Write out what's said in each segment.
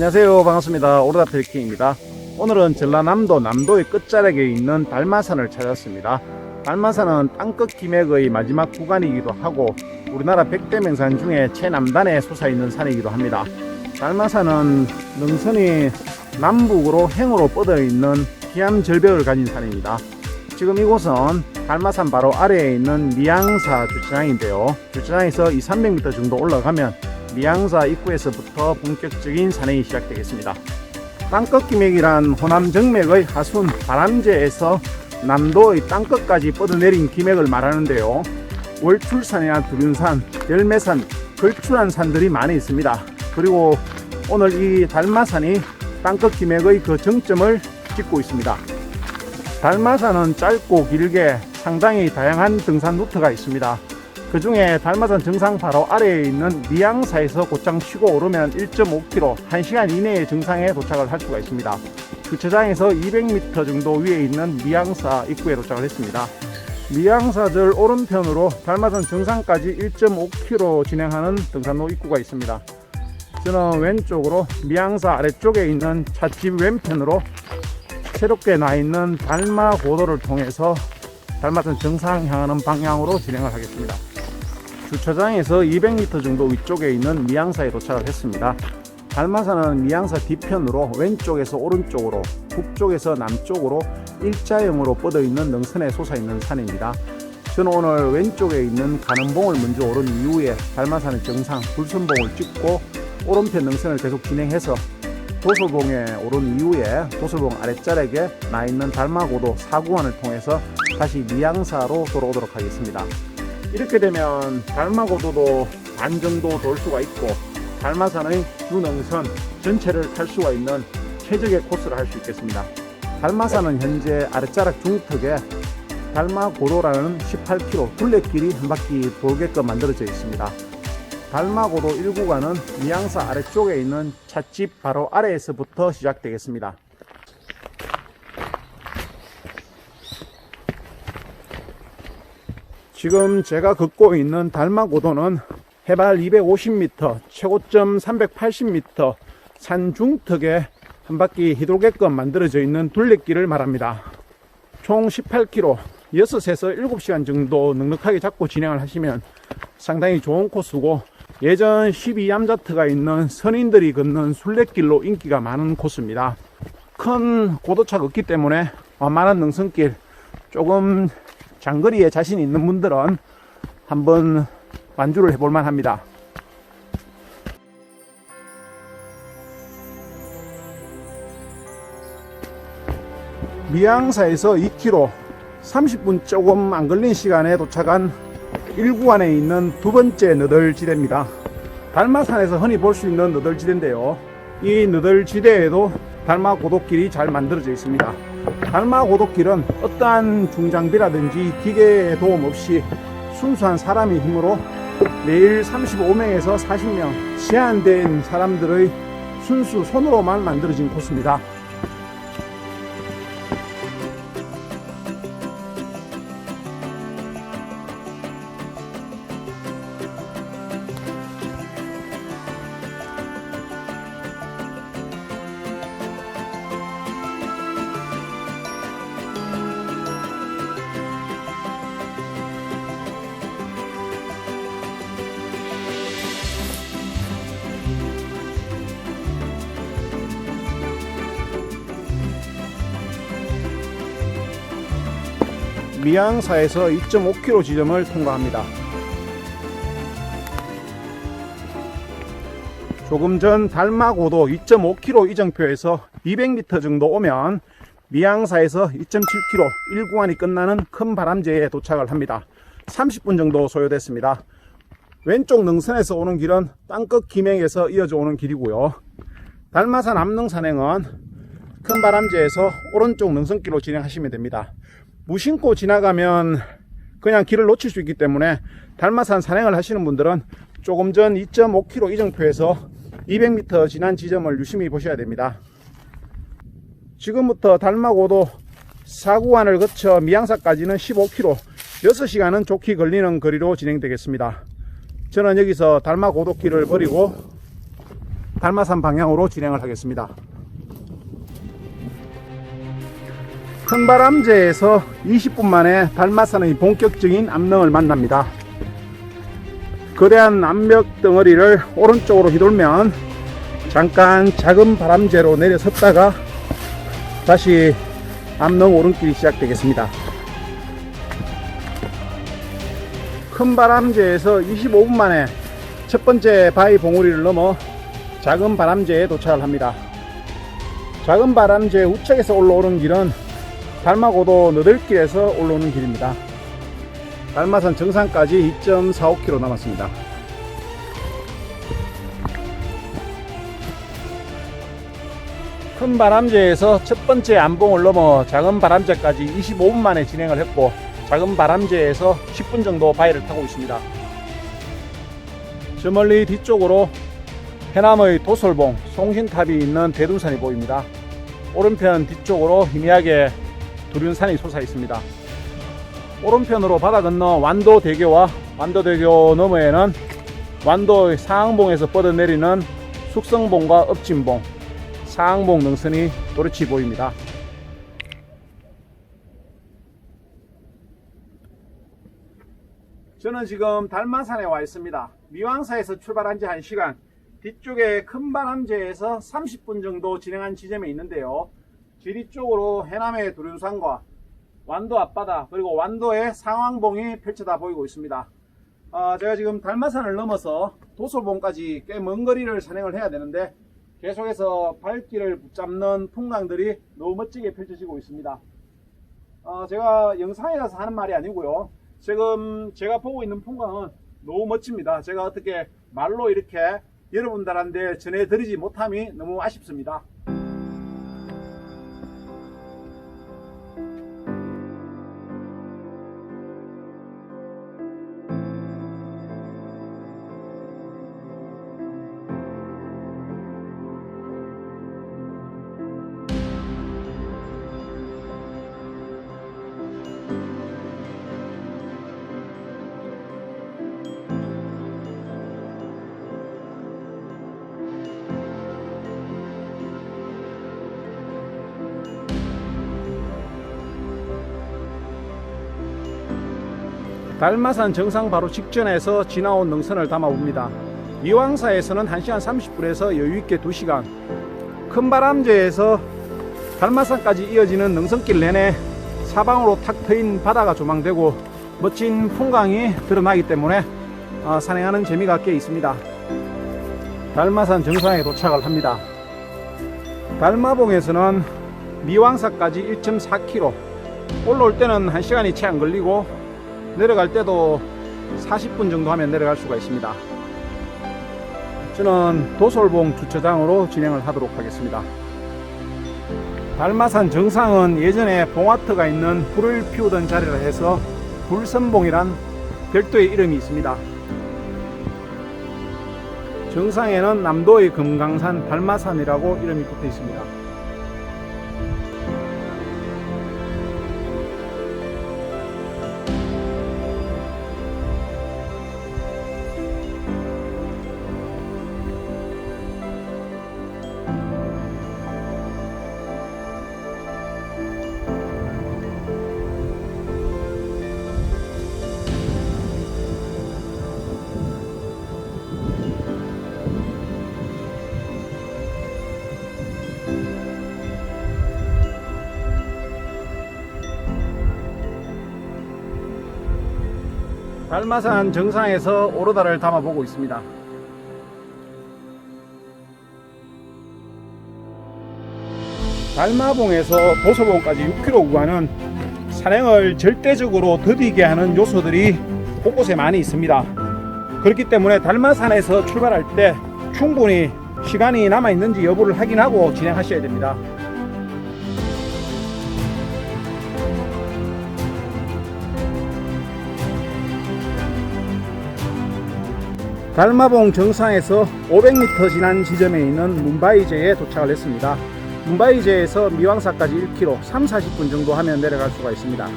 안녕하세요. 반갑습니다. 오르다 트레킹입니다. 오늘은 전라남도 남도의 끝자락에 있는 달마산을 찾았습니다. 달마산은 땅끝 기맥의 마지막 구간이기도 하고 우리나라 백대 명산 중에 최남단에 솟아있는 산이기도 합니다. 달마산은 능선이 남북으로 행으로 뻗어 있는 기암 절벽을 가진 산입니다. 지금 이곳은 달마산 바로 아래에 있는 미양사 주차장인데요. 주차장에서 2, 300m 정도 올라가면 미양사 입구에서부터 본격적인 산행이 시작되겠습니다. 땅끝 기맥이란 호남 정맥의 하순 바람제에서 남도의 땅끝까지 뻗어내린 기맥을 말하는데요. 월출산이나 두륜산, 열매산, 걸출한 산들이 많이 있습니다. 그리고 오늘 이 달마산이 땅끝 기맥의 그 정점을 찍고 있습니다. 달마산은 짧고 길게 상당히 다양한 등산 루트가 있습니다. 그 중에 달마산 정상 바로 아래에 있는 미양사에서 곧장 치고 오르면 1.5km, 1시간 이내에 정상에 도착을 할 수가 있습니다. 주차장에서 200m 정도 위에 있는 미양사 입구에 도착을 했습니다. 미양사절 오른편으로 달마산 정상까지 1.5km 진행하는 등산로 입구가 있습니다. 저는 왼쪽으로 미양사 아래쪽에 있는 찻집 왼편으로 새롭게 나 있는 달마 고도를 통해서 달마산 정상 향하는 방향으로 진행을 하겠습니다. 주차장에서 200m 정도 위쪽에 있는 미양사에 도착을 했습니다. 달마산은 미양사 뒤편으로 왼쪽에서 오른쪽으로 북쪽에서 남쪽으로 일자형으로 뻗어 있는 능선에 솟아 있는 산입니다. 저는 오늘 왼쪽에 있는 가는봉을 먼저 오른 이후에 달마산의 정상 불선봉을 찍고 오른편 능선을 계속 진행해서 도솔봉에 오른 이후에 도솔봉 아랫자락에 나 있는 달마고도 사구간을 통해서 다시 미양사로 돌아오도록 하겠습니다. 이렇게 되면 달마고도도 반 정도 돌 수가 있고 달마산의 주능선 전체를 탈 수가 있는 최적의 코스를 할 수 있겠습니다. 달마산은 현재 아랫자락 중턱에 달마고도라는 18km 둘레길이 한 바퀴 돌게끔 만들어져 있습니다. 달마고도 1구간은 미양사 아래쪽에 있는 찻집 바로 아래에서부터 시작되겠습니다. 지금 제가 걷고 있는 달마고도는 해발 250m, 최고점 380m, 산 중턱에 한 바퀴 휘돌게끔 만들어져 있는 둘레길을 말합니다. 총 18km, 6에서 7시간 정도 넉넉하게 잡고 진행을 하시면 상당히 좋은 코스고 예전 12암자트가 있는 선인들이 걷는 순례길로 인기가 많은 코스입니다. 큰 고도차가 없기 때문에 완만한 능선길 조금 장거리에 자신 있는 분들은 한번 완주를 해볼 만합니다. 미양사에서 2km 30분 조금 안 걸린 시간에 도착한 1구간에 있는 두 번째 너덜지대입니다. 달마산에서 흔히 볼 수 있는 너덜지대인데요. 이 너덜지대에도 달마 고도길이 잘 만들어져 있습니다. 달마 고도길은 어떠한 중장비라든지 기계의 도움 없이 순수한 사람의 힘으로 매일 35명에서 40명 제한된 사람들의 순수 손으로만 만들어진 코스입니다. 미양사에서 2.5km 지점을 통과합니다. 조금 전 달마고도 2.5km 이정표에서 200m 정도 오면 미양사에서 2.7km 1구간이 끝나는 큰 바람제에 도착을 합니다. 30분 정도 소요됐습니다. 왼쪽 능선에서 오는 길은 땅끝 기맹에서 이어져 오는 길이고요. 달마산 암릉 산행은 큰 바람제에서 오른쪽 능선길로 진행하시면 됩니다. 무심코 지나가면 그냥 길을 놓칠 수 있기 때문에 달마산 산행을 하시는 분들은 조금 전 2.5km 이정표에서 200m 지난 지점을 유심히 보셔야 됩니다. 지금부터 달마고도 사구간을 거쳐 미양사까지는 15km, 6시간은 좋게 걸리는 거리로 진행되겠습니다. 저는 여기서 달마고도길을 버리고 달마산 방향으로 진행을 하겠습니다. 큰바람제에서 20분 만에 달마산의 본격적인 암릉을 만납니다. 거대한 암벽 덩어리를 오른쪽으로 휘돌면 잠깐 작은 바람제로 내려섰다가 다시 암릉 오른길이 시작되겠습니다. 큰 바람제에서 25분 만에 첫 번째 바위 봉우리를 넘어 작은 바람제에 도착을 합니다. 작은 바람제 우측에서 올라오는 길은 달마고도 너들길에서 올라오는 길입니다. 달마산 정상까지 2.45km 남았습니다. 큰 바람제에서 첫 번째 안봉을 넘어 작은 바람제까지 25분 만에 진행을 했고 작은 바람제에서 10분 정도 바위를 타고 있습니다. 저 멀리 뒤쪽으로 해남의 도솔봉 송신탑이 있는 대둔산이 보입니다. 오른편 뒤쪽으로 희미하게 두륜산이 솟아 있습니다. 오른편으로 바다 건너 완도 대교와 완도 대교 너머에는 완도의 상항봉에서 뻗어내리는 숙성봉과 읍진봉, 상항봉 능선이 또렷이 보입니다. 저는 지금 달마산에 와 있습니다. 미왕사에서 출발한 지 1시간, 뒤쪽에 큰 바람제에서 30분 정도 진행한 지점에 있는데요. 지리 쪽으로 해남의 두륜산과 완도 앞바다 그리고 완도의 상황봉이 펼쳐다 보이고 있습니다. 아, 제가 지금 달마산을 넘어서 도솔봉까지 꽤 먼 거리를 산행을 해야 되는데 계속해서 발길을 붙잡는 풍광들이 너무 멋지게 펼쳐지고 있습니다. 아, 제가 영상이라서 하는 말이 아니고요. 지금 제가 보고 있는 풍광은 너무 멋집니다. 제가 어떻게 말로 이렇게 여러분들한테 전해드리지 못함이 너무 아쉽습니다. 달마산 정상 바로 직전에서 지나온 능선을 담아봅니다. 이왕사에서는 1시간 30분에서 여유있게 2시간, 큰바람제에서 달마산까지 이어지는 능선길 내내 사방으로 탁 트인 바다가 조망되고 멋진 풍광이 드러나기 때문에 어, 산행하는 재미가 꽤 있습니다. 달마산 정상에 도착을 합니다. 달마봉에서는 미왕사까지 1.4km, 올라올 때는 1시간이 채 안 걸리고 내려갈 때도 40분 정도 하면 내려갈 수가 있습니다. 저는 도솔봉 주차장으로 진행을 하도록 하겠습니다. 달마산 정상은 예전에 봉화터가 있는 불을 피우던 자리라 해서 불선봉이란 별도의 이름이 있습니다. 정상에는 남도의 금강산 달마산이라고 이름이 붙어 있습니다. 달마산 정상에서 오로다를 담아보고 있습니다. 달마봉에서 도서봉까지 6km 구간은 산행을 절대적으로 더디게 하는 요소들이 곳곳에 많이 있습니다. 그렇기 때문에 달마산에서 출발할 때 충분히 시간이 남아 있는지 여부를 확인하고 진행하셔야 됩니다. 달마봉 정상에서 500m 지난 지점에 있는 문바이제에 도착을 했습니다. 문바이제에서 미왕사까지 1km, 3, 40분 정도 하면 내려갈 수가 있습니다.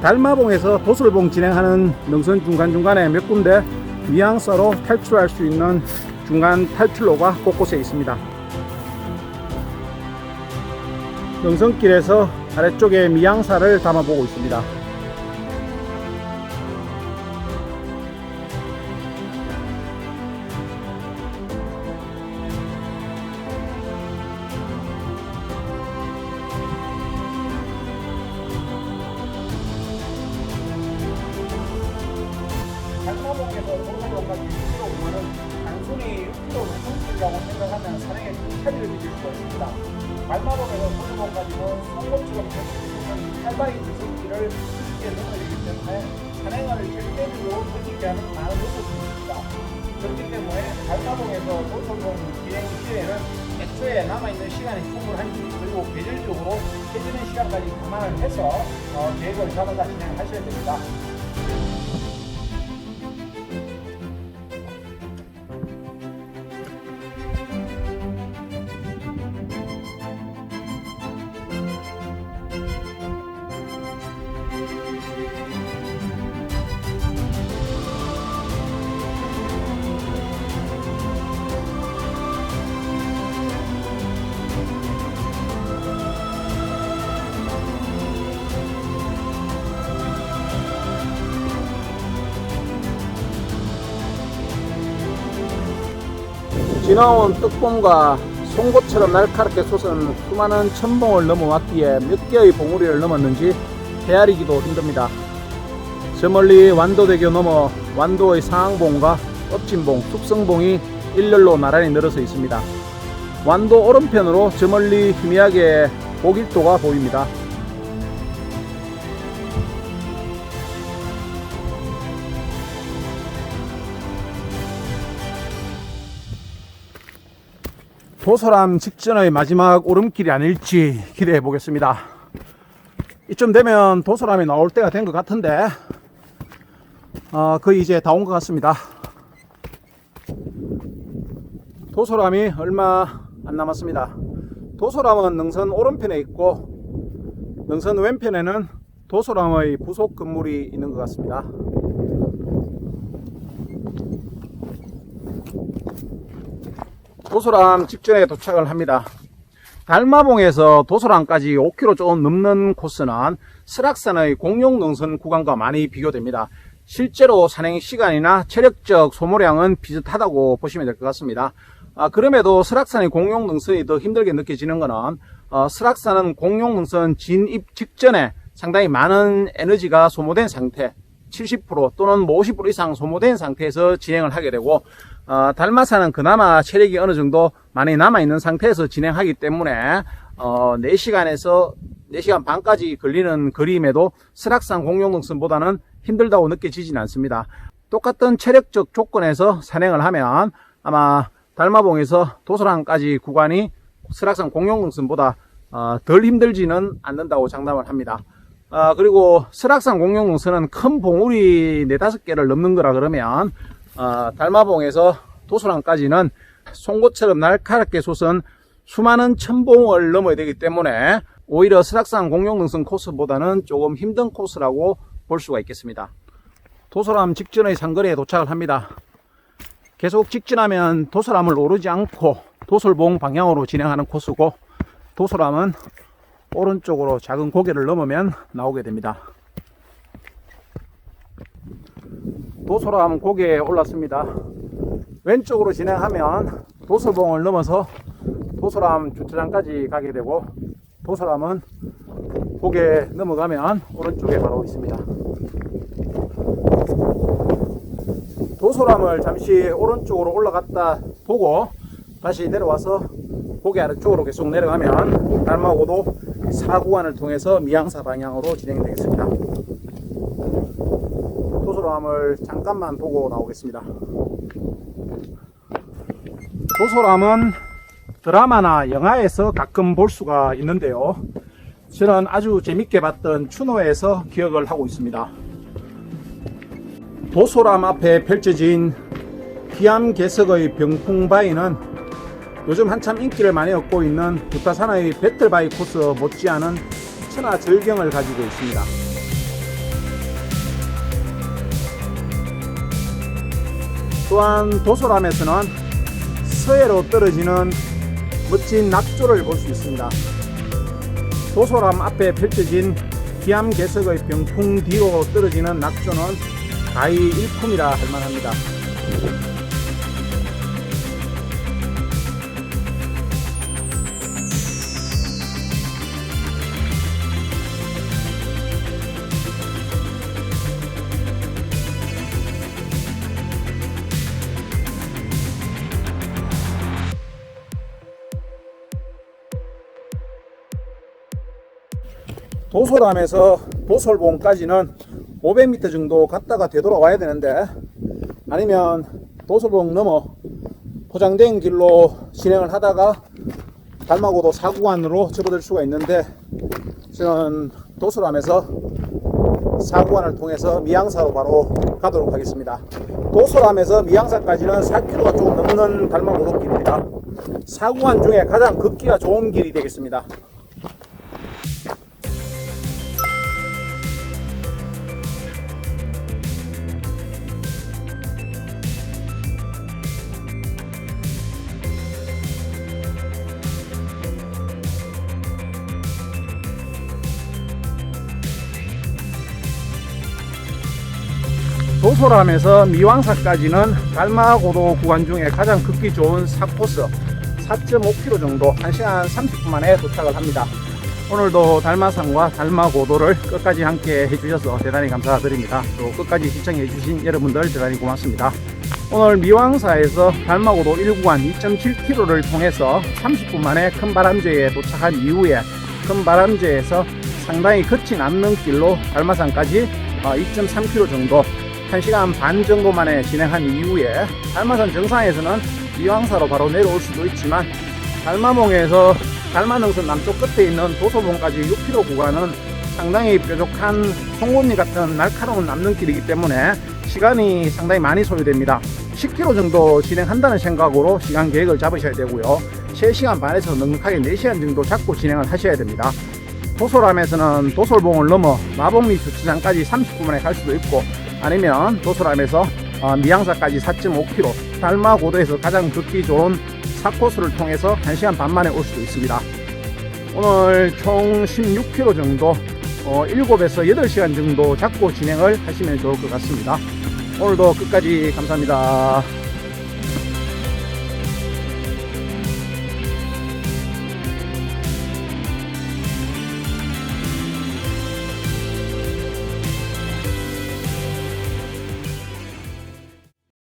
달마봉에서 도솔봉 진행하는 능선 중간중간에 몇 군데 미항사로 탈출할 수 있는 중간 탈출로가 곳곳에 있습니다. 능선길에서 아래쪽에 미양사를 담아보고 있습니다. 펼쳐지는 활발히 두성길을 쉽게 넘어지기 때문에 산행을 절대적으로 느끼게 하는 많은 요소들이 있습니다. 그렇기 때문에 달마봉에서 도로봉 진행 시에는 애초에 남아있는 시간이 충분한지 그리고 계절적으로 해지는 시간까지 감안을 해서 어, 계획을 잡아서 진행하셔야 됩니다. 지나온 뜻봄과 송곳처럼 날카롭게 솟은 수많은 천봉을 넘어왔기에 몇 개의 봉우리를 넘었는지 헤아리기도 힘듭니다. 저 멀리 완도대교 넘어 완도의 상항봉과 업진봉, 숙성봉이 일렬로 나란히 늘어서 있습니다. 완도 오른편으로 저 멀리 희미하게 고길도가 보입니다. 도서람 직전의 마지막 오름길이 아닐지 기대해 보겠습니다. 이쯤 되면 도서람이 나올 때가 된 것 같은데, 어, 거의 이제 다 온 것 같습니다. 도서람이 얼마 안 남았습니다. 도서람은 능선 오른편에 있고, 능선 왼편에는 도서람의 부속 건물이 있는 것 같습니다. 도소람 직전에 도착을 합니다. 달마봉에서 도소람까지 5km 조금 넘는 코스는 설악산의 공룡능선 구간과 많이 비교됩니다. 실제로 산행 시간이나 체력적 소모량은 비슷하다고 보시면 될 것 같습니다. 아, 그럼에도 설악산의 공룡능선이 더 힘들게 느껴지는 것은 어, 설악산은 공룡능선 진입 직전에 상당히 많은 에너지가 소모된 상태 70% 또는 50% 이상 소모된 상태에서 진행을 하게 되고 어, 달마산은 그나마 체력이 어느 정도 많이 남아있는 상태에서 진행하기 때문에 어, 4시간에서 4시간 반까지 걸리는 거리임에도 설악산 공룡능선보다는 힘들다고 느껴지진 않습니다. 똑같은 체력적 조건에서 산행을 하면 아마 달마봉에서 도서랑까지 구간이 설악산 공룡능선보다 어, 덜 힘들지는 않는다고 장담을 합니다. 아, 그리고 설악산 공룡능선은 큰 봉우리 네다섯 개를 넘는 거라 그러면 어, 달마봉에서 도소랑까지는 송곳처럼 날카롭게 솟은 수많은 천봉을 넘어야 되기 때문에 오히려 설악산 공룡능선 코스보다는 조금 힘든 코스라고 볼 수가 있겠습니다. 도소람 직전의 상거리에 도착을 합니다. 계속 직진하면 도소람을 오르지 않고 도솔봉 방향으로 진행하는 코스고 도소람은 오른쪽으로 작은 고개를 넘으면 나오게 됩니다. 도소람 고개에 올랐습니다. 왼쪽으로 진행하면 도소봉을 넘어서 도소람 주차장까지 가게 되고 도소람은 고개 넘어가면 오른쪽에 바로 있습니다. 도소람을 잠시 오른쪽으로 올라갔다 보고 다시 내려와서 고개 아래쪽으로 계속 내려가면 달마고도 4구간을 통해서 미양사 방향으로 진행되겠습니다. 도소람을 잠깐만 보고 나오겠습니다. 도소람은 드라마나 영화에서 가끔 볼 수가 있는데요. 저는 아주 재밌게 봤던 추노에서 기억을 하고 있습니다. 도소람 앞에 펼쳐진 기암 개석의 병풍 바위는 요즘 한참 인기를 많이 얻고 있는 부타산의 배틀바위 코스 못지않은 천하 절경을 가지고 있습니다. 또한 도소람에서는 서해로 떨어지는 멋진 낙조를 볼 수 있습니다. 도소람 앞에 펼쳐진 기암 개석의 병풍 뒤로 떨어지는 낙조는 가히 일품이라 할 만합니다. 도소람에서 도솔봉까지는 500m 정도 갔다가 되돌아와야 되는데 아니면 도솔봉 넘어 포장된 길로 진행을 하다가 달마고도 사구간으로 접어들 수가 있는데 저는 도소람에서 사구간을 통해서 미양사로 바로 가도록 하겠습니다. 도소람에서 미양사까지는 4km가 조금 넘는 달마고도길입니다. 사구간 중에 가장 걷기가 좋은 길이 되겠습니다. 도소람에서 미왕사까지는 달마고도 구간 중에 가장 걷기 좋은 4코스 4.5km 정도 1시간 30분 만에 도착을 합니다. 오늘도 달마산과 달마고도를 끝까지 함께 해주셔서 대단히 감사드립니다. 또 끝까지 시청해주신 여러분들 대단히 고맙습니다. 오늘 미왕사에서 달마고도 1구간 2.7km를 통해서 30분 만에 큰바람제에 도착한 이후에 큰바람제에서 상당히 거친 암릉길로 달마산까지 2.3km 정도 1시간 반 정도 만에 진행한 이후에 달마산 정상에서는 미왕사로 바로 내려올 수도 있지만 달마봉에서 달마능선 남쪽 끝에 있는 도소봉까지 6km 구간은 상당히 뾰족한 송곳니 같은 날카로운 남는 길이기 때문에 시간이 상당히 많이 소요됩니다. 10km 정도 진행한다는 생각으로 시간 계획을 잡으셔야 되고요. 3시간 반에서 넉넉하게 4시간 정도 잡고 진행을 하셔야 됩니다. 도솔암에서는 도솔봉을 넘어 마봉리 주차장까지 30분 만에 갈 수도 있고 아니면 도솔암에서 어, 미양사까지 4.5km 달마 고도에서 가장 걷기 좋은 4코스를 통해서 1시간 반 만에 올 수도 있습니다. 오늘 총 16km 정도 어, 7에서 8시간 정도 잡고 진행을 하시면 좋을 것 같습니다. 오늘도 끝까지 감사합니다.